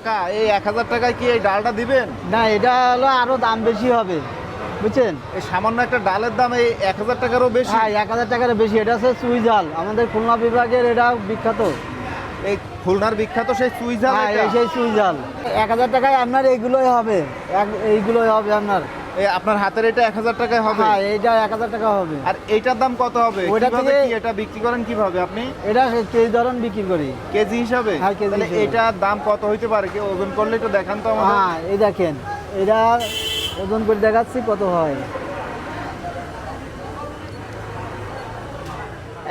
কাকা এই এক হাজার টাকায় কি এই ডালটা দিবেন? না এটা হলো আরও দাম বেশি হবে বুঝছেন? এই সামান্য একটা ডালের দাম এই এক হাজার টাকারও বেশি? হ্যাঁ এক হাজার টাকারও বেশি এটা হচ্ছে সুইজাল আমাদের খুলনা বিভাগের এটা বিখ্যাত। এই খুলনার বিখ্যাত সেই সুইচ জাল সেই এটা? জাল এক হাজার টাকায় আপনার এইগুলোই হবে এক- এইগুলোই হবে আপনার। আপনার হাতের এটা এক হাজার টাকায় হবে? হ্যাঁ এইটা এক হাজার টাকা হবে। আর এইটার দাম কত হবে? ওইটা থেকে- এটা বিক্রি করেন কীভাবে আপনি? এটা কেজি ধরন বিক্রি করি। কেজি হিসাবে? হ্যাঁ, কেজি তাহলে এটার দাম কত হইতে পারে? কি ওজন করলে একটু দেখান তো আমাদের। হ্যাঁ এই দেখেন। এটা ওজন করে দেখাচ্ছি কত হয়।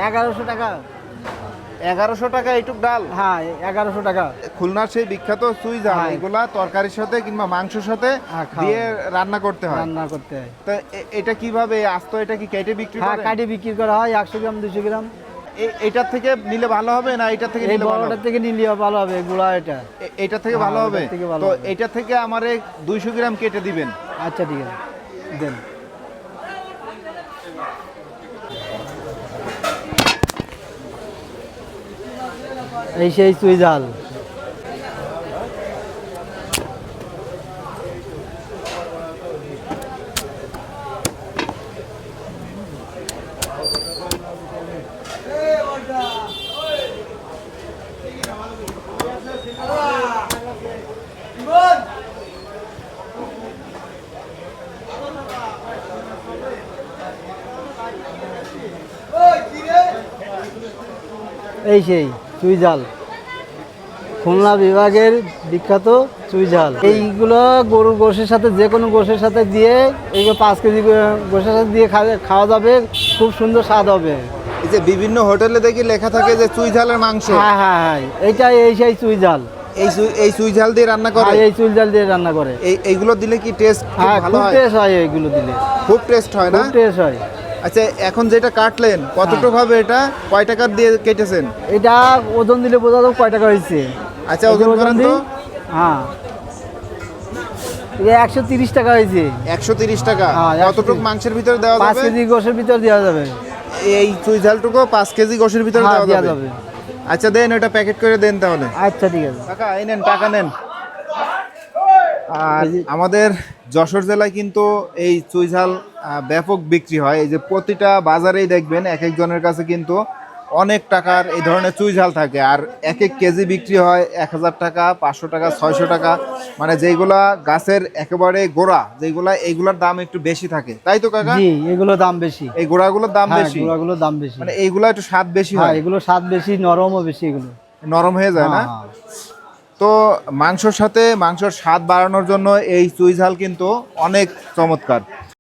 এগারোশো টাকা। এগারোশো টাকা এইটুক ডাল? হ্যাঁ এগারোশো টাকা। খুলনার সেই বিখ্যাত সুইচ ঝাল হ্যাঁ। এগুলা তরকারির সাথে কিংবা মাংসের সাথে হ্যাঁ, দিয়ে রান্না করতে হয়? রান্না করতে হয়। তো এটা কীভাবে আস্ত? এটা কি কেটে বিক্রি হ্যাঁ কাটি বিক্রি করা হয় একশো গ্রাম দুশো গ্রাম। এটার থেকে নিলে ভালো হবে না এটার থেকে নিলে ভালো থেকে নিলে ভালো হবে গুড়া এটা। এটা থেকে হ্যাঁ, ভালো হবে ভালো তো এটা থেকে আমার দুইশো গ্রাম কেটে দিবেন। আচ্ছা ঠিক আছে। দেন। এই সেই সুইজাল। এই সেই। চুইঝাল। খুলনা বিভাগের বিখ্যাত চুইঝাল। এইগুলো গরুর গোশের সাথে যে কোনো গোশের সাথে দিয়ে এইগুলো পাঁচ কেজি গো- গোশের সাথে দিয়ে খাওয়া- যাবে খুব সুন্দর স্বাদ হবে। এই যে বিভিন্ন হোটেলে দেখি লেখা থাকে যে চুই ঝালের মাংস। হ্যাঁ হ্যাঁ হ্যাঁ এইটা এই সেই চুইঝাল। এই চুই- এই চুই ঝাল দিয়ে রান্না করে? হ্যাঁ এই চুইঝাল দিয়ে রান্না করে। এই এইগুলো দিলে কি টেস্ট হ্যাঁ ভালো হয়? টেস্ট হয় এইগুলো দিলে। খুব টেস্ট হয় না? খুব টেস্ট হয়। আচ্ছা এখন যেটা কাটলেন কতটুকু হবে এটা? কয় টাকার দিয়ে কেটেছেন? এটা ওজন দিলে বোঝা যাবে কয় টাকা হয়েছে। আচ্ছা ওজন করেন তো। হ্যাঁ। এটা একশো তিরিশ টাকা হয়েছে। একশো তিরিশ টাকা। হ্যাঁ, 130 কতটুকু মাংসের ভিতরে দেওয়া পাঁচ যাবে? কেজি গোশের ভিতর দেওয়া যাবে। এই চুই ঝালটুকু পাঁচ কেজি গোশের ভিতরে হ্যাঁ, দেওয়া যাবে। আচ্ছা দেন এটা প্যাকেট করে দেন তাহলে। আচ্ছা ঠিক আছে। টাকা এই নেন টাকা নেন। আর আমাদের যশোর জেলায় কিন্তু এই চুইঝাল ব্যাপক বিক্রি হয়। এই যে প্রতিটা বাজারেই দেখবেন এক একজনের কাছে কিন্তু অনেক টাকার এই ধরনের চুইঝাল থাকে। আর এক এক কেজি বিক্রি হয় এক হাজার টাকা পাঁচশো টাকা ছয়শো টাকা। মানে যেগুলা গাছের একেবারে গোড়া যেগুলা এইগুলার দাম একটু বেশি থাকে। তাই তো কাকা? এগুলো দাম বেশি। এই গোড়াগুলোর দাম হ্যাঁ বেশি। এগুলো দাম বেশি। মানে এইগুলা একটু স্বাদ বেশি হ্যাঁ হয়। এগুলো স্বাদ বেশি নরমও বেশি এগুলো। নরম হয়ে যায় না? হ্যাঁ, তো মাংসর সাথে মাংসর স্বাদ বাড়ানোর জন্য এই চুই ঝাল কিন্তু অনেক চমৎকার।